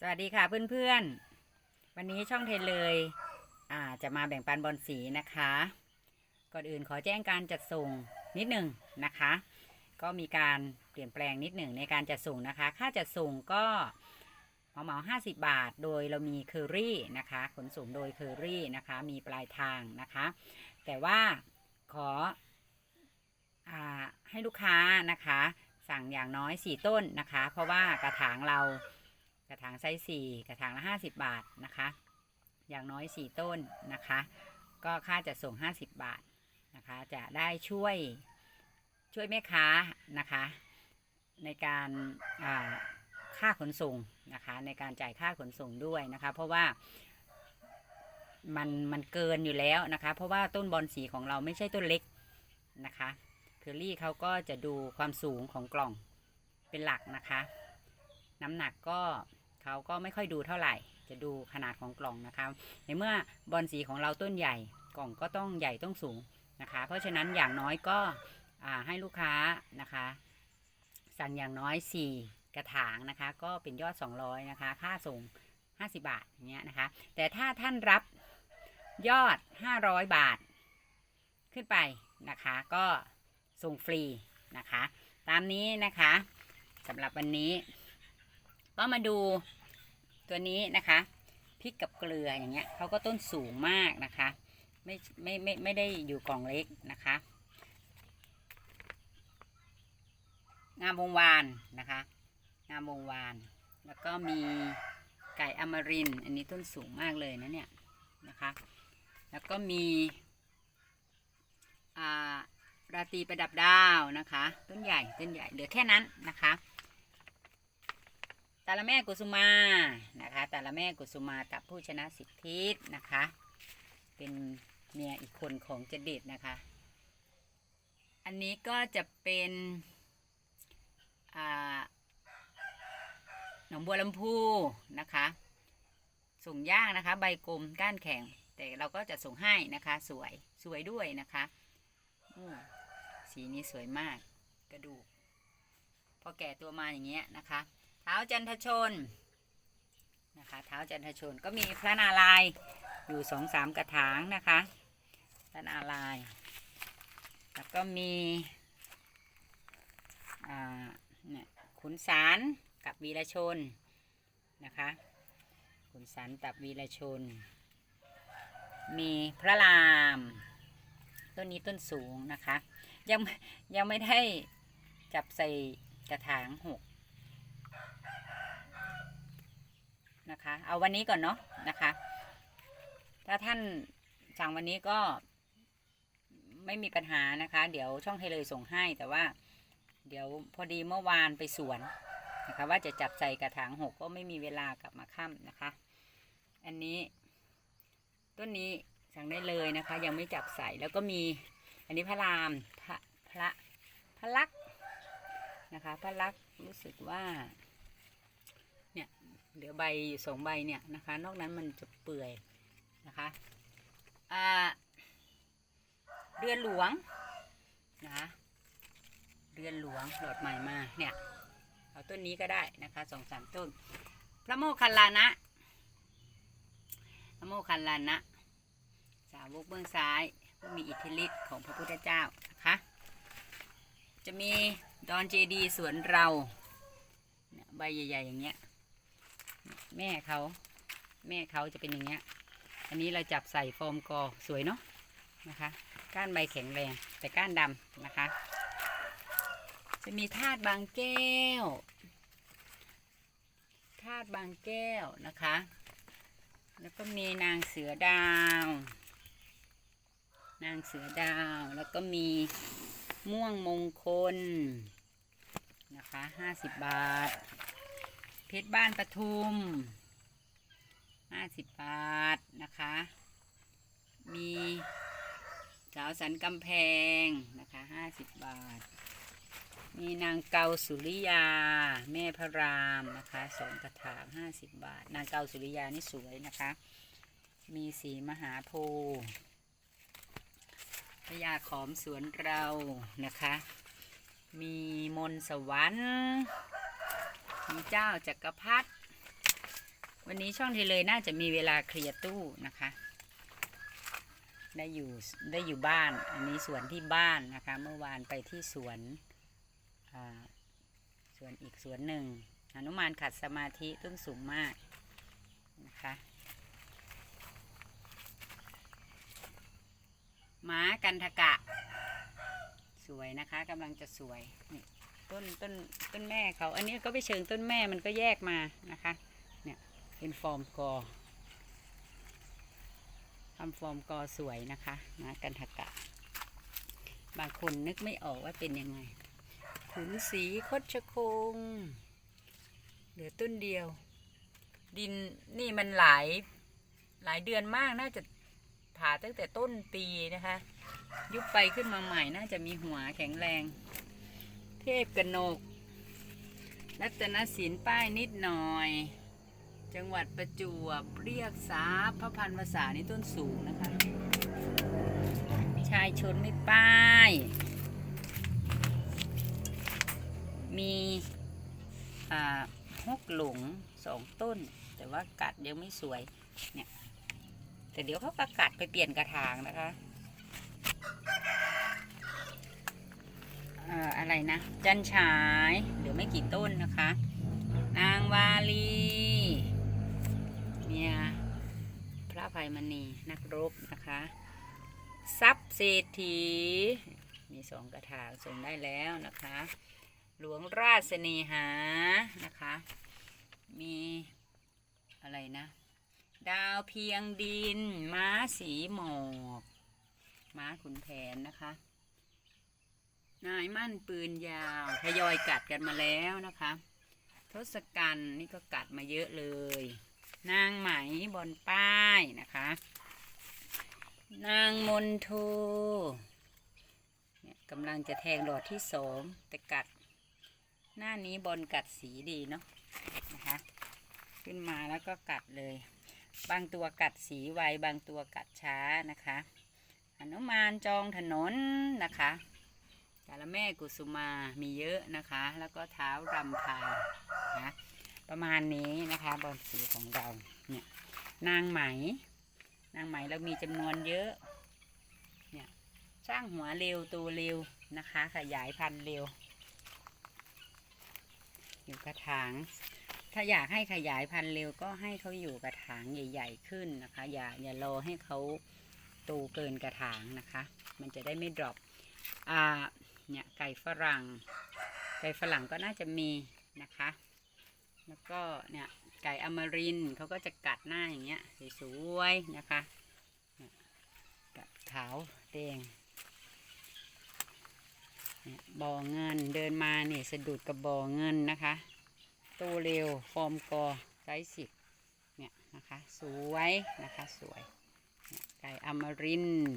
สวัสดีค่ะเพื่อนๆ วันนี้ช่องเทนเลยอ่าจะมาแบ่งปันบอลสีนะคะ ก่อนอื่นขอแจ้งการจัดส่งนิดหนึ่งนะคะ ก็มีการเปลี่ยนแปลงนิดหนึ่งในการจัดส่งนะคะ ค่าจัดส่งก็เหมาเหมาห้าสิบบาท โดยเรามีเคอรี่นะคะ ขนส่งโดยเคอรี่นะคะ มีปลายทางนะคะ แต่ว่าขออาให้ลูกค้านะคะ สั่งอย่างน้อย4ต้นนะคะ เพราะว่ากระถางเรา กระถางไซส์สี่กระถางละ 50 บาทนะคะ อย่างน้อย 4 ต้นนะคะ ก็ค่าจะส่ง 50 บาทนะคะ จะได้ช่วยช่วยแม่ค้านะคะ ในการค่าขนส่งนะคะ ในการจ่ายค่าขนส่งด้วยนะคะ เพราะว่ามันมันเกินอยู่แล้วนะคะ เพราะว่าต้นบอลสีของเราไม่ใช่ต้นเล็กนะคะเคอรี่เขาก็จะดูความสูงของกล่องเป็นหลักนะคะ น้ำหนักก็ เขาก็ไม่ค่อยดูเท่าไหร่ จะดูขนาดของกล่องนะคะในเมื่อบอลสีของเราต้นใหญ่กล่องก็ต้องใหญ่ต้องสูงนะคะ เพราะฉะนั้นอย่างน้อยก็ให้ลูกค้านะคะ สั่งอย่างน้อย 4 กระถางนะคะ ก็เป็นยอด 200 นะคะ ค่าส่ง 50 บาทอย่างเงี้ยนะคะ แต่ถ้าท่านรับยอด 500 บาท ขึ้นไปนะคะ ก็ส่งฟรีนะคะ ตามนี้นะคะสำหรับวันนี้ ก็มาดูตัวนี้นะคะพริกกับเกลืออย่างเงี้ยเขาก็ต้นสูงมากนะคะ ไม่ไม่ไม่ไม่ได้อยู่กล่องเล็กนะคะ งามวงวานนะคะ งามวงวาน แล้วก็มีไก่อมรินอันนี้ต้นสูงมากเลยนะเนี่ยนะคะ แล้วก็มีราตีประดับดาวนะคะ ต้นใหญ่ต้นใหญ่เหลือแค่นั้นนะคะ ตาละแม่กุสุมานะคะตาละแม่กุสุมากับผู้ชนะสิทธิศนะคะ เป็นเมียอีกคนของเจเดตนะคะ อันนี้ก็จะเป็นหนองบัวลำพูนะคะส่งยางนะคะ ใบกลมก้านแข็ง แต่เราก็จะส่งให้นะคะ สวยสวยด้วยนะคะสีนี้สวยมากกระดูก พอแก่ตัวมาอย่างเงี้ยนะคะ ท้าจันทชนนะคะเท้าจันทชนก็มีพระนารายณ์อยู่สองสามกระถางนะคะพระนารายณ์แล้วก็มีเนี่ยขุนสารกับวีรชนนะคะขุนสารกับวีรชน มีพระรามต้นนี้ต้นสูงนะคะ ยังยังไม่ได้จับใส่กระถางหก นะคะ เอาวันนี้ก่อนเนาะนะคะ ถ้าท่านสั่งวันนี้ก็ไม่มีปัญหานะคะ เดี๋ยวช่องไทยเลยส่งให้แต่ว่า เดี๋ยวพอดีเมื่อวานไปสวนนะคะ ว่าจะจับใส่กระถางหกก็ไม่มีเวลากลับมาค่ำนะคะ อันนี้ต้นนี้สั่งได้เลยนะคะ ยังไม่จับใส่แล้วก็มีอันนี้พระรามพระพระพระลักษ์นะคะพระลักษ์รู้สึกว่า เหลือใบอยู่สองใบเนี่ยนะคะ นอกนั้นมันจะเปื่อยนะคะอ่าเรือนหลวงนะคะเรือนหลวงหลอดใหม่มาเนี่ยเอาต้นนี้ก็ได้นะคะสองสามต้น พระโมคคัลลานะพระโมคคัลลานะ สาวกเบื้องซ้ายผู้มีอิทธิฤทธิ์ของพระพุทธเจ้านะคะจะมีดอนเจดีสวนเราใบใหญ่ ๆ อย่างเงี้ย แม่เขา แม่เขาจะเป็นอย่างเงี้ย อันนี้เราจับใส่โฟมกอสวยเนาะนะคะ ก้านใบแข็งแรงแต่ก้านดำนะคะ จะมีธาตุบางแก้วธาตุบางแก้วนะคะ แล้วก็มีนางเสือดาว นางเสือดาว แล้วก็มีม่วงมงคลนะคะห้าสิบบาท เพชรบ้านปทุมห้าสิบบาทนะคะ มีสาวสันกำแพงนะคะห้าสิบบาท มีนางเกาสุริยา แม่พระรามนะคะสองกระถางห้าสิบบาท นางเกาสุริยานี่สวยนะคะ มีสีมหาโพธิ์พญาขอมสวนเรานะคะ มีมนสวรรค์ มีเจ้าจักรพรรดิวันนี้ช่องเทเลยน่าจะมีเวลาเคลียร์ตู้นะคะ ได้อยู่ได้อยู่บ้าน อันนี้สวนที่บ้านนะคะ เมื่อวานไปที่สวนสวนอีกสวนหนึ่งหนุมานขัดสมาธิต้นสูงมากนะคะม้ากันทกะ สวยนะคะกำลังจะสวยนี่ ต้นต้นต้นแม่เขา อันนี้ก็ไปเชิงต้นแม่มันก็แยกมานะคะ เนี่ยเป็นฟอร์มกอทำฟอร์มกอสวยนะคะนะกันทกะ บางคนนึกไม่ออกว่าเป็นยังไง ขุนสีคดชะคง เหลือต้นเดียว ดินนี่มันหลายหลายเดือนมากน่าจะผ่าตั้งแต่ต้นปีนะคะ ยุบไปขึ้นมาใหม่น่าจะมีหัวแข็งแรง เทพกนก รัตนศิลป์ป้ายนิดหน่อย จังหวัดประจวบเรียกสาพระพันภาษานี่ต้นสูงนะคะ ชายชนไม่ป้าย มีฮกหลงสองต้น แต่ว่ากัดยังไม่สวยเนี่ยแต่เดี๋ยวเขาก็กัดไปเปลี่ยนกระถางนะคะ อะไรนะ จันฉายเหลือไม่กี่ต้นนะคะ นางวาลีเนี่ยพระภัยมณีนักรบนะคะทรัพย์เศรษฐี มีสองกระถางส่งได้แล้วนะคะ หลวงราชเสนหานะคะ มีอะไรนะ ดาวเพียงดิน ม้าสีหมอก ม้าขุนแผนนะคะ นายมั่นปืนยาวทยอยกัดกันมาแล้วนะคะ ทศกัณฐ์นี่ก็กัดมาเยอะเลย นางไหมบนป้ายนะคะ นางมนโทเนี่ยกำลังจะแทงหลอดที่สองแต่กัด หน้านี้บอลกัดสีดีเนาะนะคะ ขึ้นมาแล้วก็กัดเลย บางตัวกัดสีไวบางตัวกัดช้านะคะหนุมานจองถนนนะคะ กาละแม่กุสุมามีเยอะนะคะ แล้วก็เท้ารำพายนะประมาณนี้นะคะบอลสีของเราเนี่ยนางไหม นางไหมเรามีจำนวนเยอะเนี่ยสร้างหัวเร็วตัวเร็วนะคะ ขยายพันธุ์เร็ว อยู่กระถาง ถ้าอยากให้ขยายพันธุ์เร็วก็ให้เขาอยู่กระถางใหญ่ ๆ ขึ้นนะคะ อย่าอย่ารอให้เขาโตเกินกระถางนะคะ มันจะได้ไม่ดรอปอ่า เนี่ยไก่ฝรั่ง ไก่ฝรั่งก็น่าจะมีนะคะ แล้วก็เนี่ยไก่อมรินเขาก็จะกัดหน้าอย่างเงี้ยสวยๆนะคะกัดขาวแดงเนี่ยบ่อเงินเดินมาเนี่ยสะดุดกับบ่อเงินนะคะโตเร็วฟอร์มกอไซส์สิบเนี่ยนะคะ สวยนะคะสวยเนี่ยไก่อมรินทร์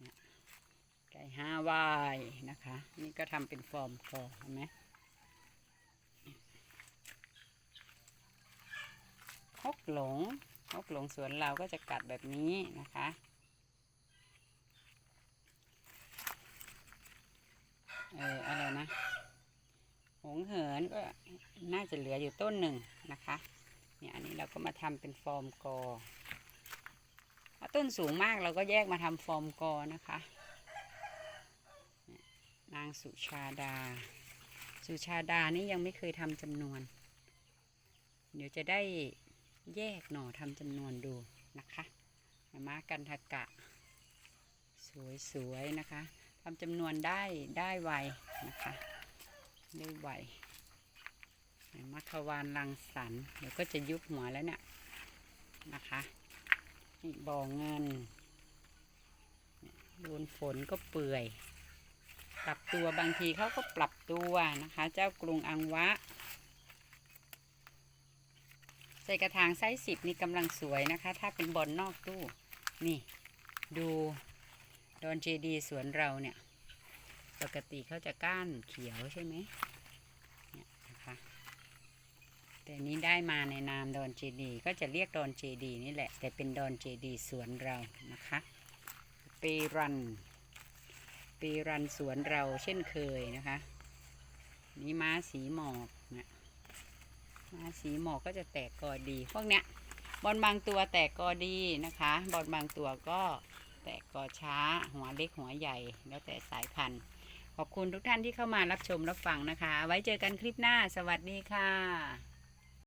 เนี่ย ไก่ฮาวายนะคะ นี่ก็ทำเป็นฟอร์มกอเห็นไหมฮกหลงฮกหลงสวนเราก็จะกัดแบบนี้นะคะเอออะไรนะหงเหินก็น่าจะเหลืออยู่ต้นหนึ่งนะคะ เนี่ยอันนี้เราก็มาทำเป็นฟอร์มกอถ้าต้นสูงมากเราก็แยกมาทำฟอร์มกอนะคะางสุชาดา สุชาดานี่ยังไม่เคยทำจำนวน เดี๋ยวจะได้แยกหน่อทำจำนวนดูนะคะมากันทกะ สวยๆนะคะทำจำนวนได้ได้ไวนะคะ ได้ไวมัทวานรังสรรค์เดี๋ยวก็จะยุบหัวแล้วเนี่ยนะคะบ่อเงินโดนฝนก็เปื่อย ปรับตัวบางทีเขาก็ปรับตัวนะคะ เจ้ากรุงอังวะ ใส่กระถางไซส์สิบนี่กำลังสวยนะคะ ถ้าเป็นบอลนอกตู้ นี่ ดูดอนเจดีสวนเราเนี่ย ปกติเขาจะก้านเขียวใช่ไหมเนี่ยนะคะแต่นี้ได้มาในนามดอนเจดีก็จะเรียกดอนเจดีนี่แหละ แต่เป็นดอนเจดีสวนเรานะคะ เปรัน ปรันสวนเราเช่นเคยนะคะ นี่ม้าสีหมอกเนี่ยมาสีหมอกก็จะแตกกอดี พวกเนี้ยบอลบางตัวแตกกอดีนะคะบอลบางตัวก็แตกกอช้า หัวเล็กหัวใหญ่ แล้วแต่สายพันธุ์ ขอบคุณทุกท่านที่เข้ามารับชมรับฟังนะคะ ไว้เจอกันคลิปหน้า สวัสดีค่ะ